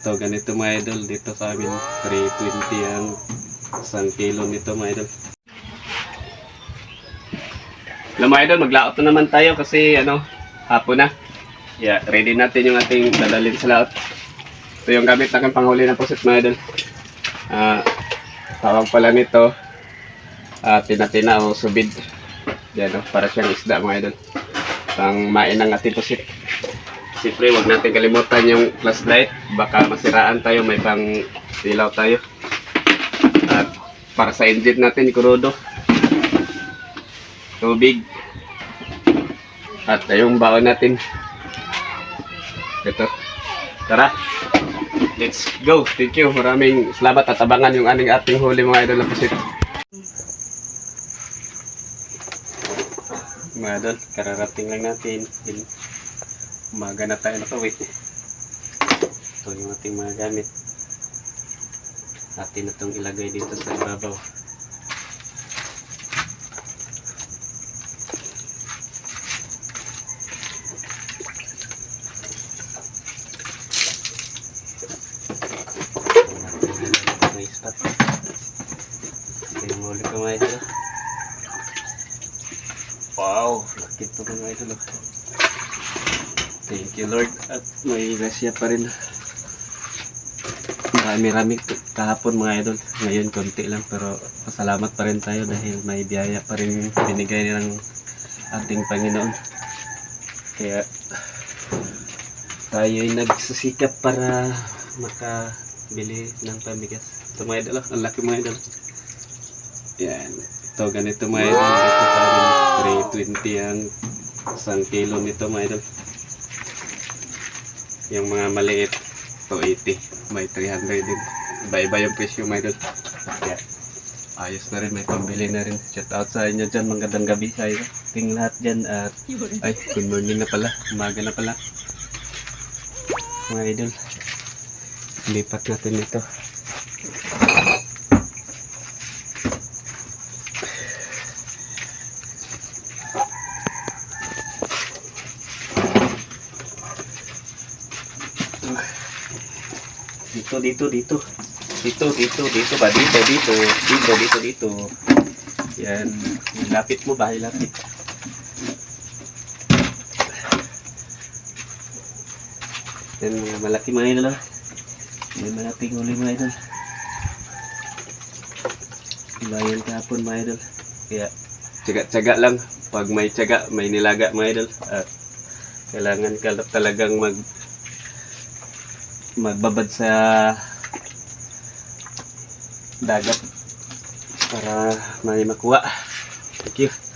ito ganito mga idol dito sa amin 320 ang isang kilo nito mga idol Alam mga idol, maglaot na naman tayo kasi ano, hapon na. Yeah, ready natin yung ating dalalin sa laot. Ito yung gamit natin panghuli ng pusit mga idol. Ah, tawag pala nito, ah, tina-tina o subid. Yan o, para siyang isda mga idol. Pang main ng ating pusit. Siyempre, huwag natin kalimutan yung flashlight. Baka masiraan tayo, may pang ilaw tayo. At para sa engine natin, kurodo. Tubig. At yung baon natin. Ito. Tara. Let's go. Thank you. Maraming salamat at abangan yung aning ating huli mga idol na pusit. Mga idol, kararating lang natin. Umaga na tayo nakawit. Ito yung ating mga gamit. Atin na itong ilagay dito sa ibabaw. Wow! Laki ito mga idol. Thank you Lord. At may grasya pa rin. Marami-rami kahapon mga idol. Ngayon konti lang pero pasalamat pa rin tayo dahil may biyaya pa rin binigay ng ating Panginoon. Kaya tayo ay nagsusikap para makabili ng pamigas. Ito mga idol, oh. ang laki mga idol. Yan. Ito ganito mga idol. Sa amin 320 ang isang kilo nito mga idol. Yung mga maliit, 280. May 300 din. Iba-iba yung presyo mga idol. Yan. Ayos na rin, may pambili na rin. Shout out sa inyo dyan, magandang gabi sa inyo. Ting lahat dyan at ay, good morning na pala. Umaga na pala. Mga idol. Lipat natin ito. Dito, dito, dito. Dito, dito, dito ba? Dito, dito. Dito, dito, dito. Yan. Lapit mo ba? Lapit. Yan mga malaki mga idol. ah. May malaking huli mga idol. Ibayan kahapon mga idol. Kaya tsaga-tsaga lang. Pag may tsaga, may nilaga mga idol. At kailangan ka talagang mag magbabad sa dagat para may makuha. Thank you.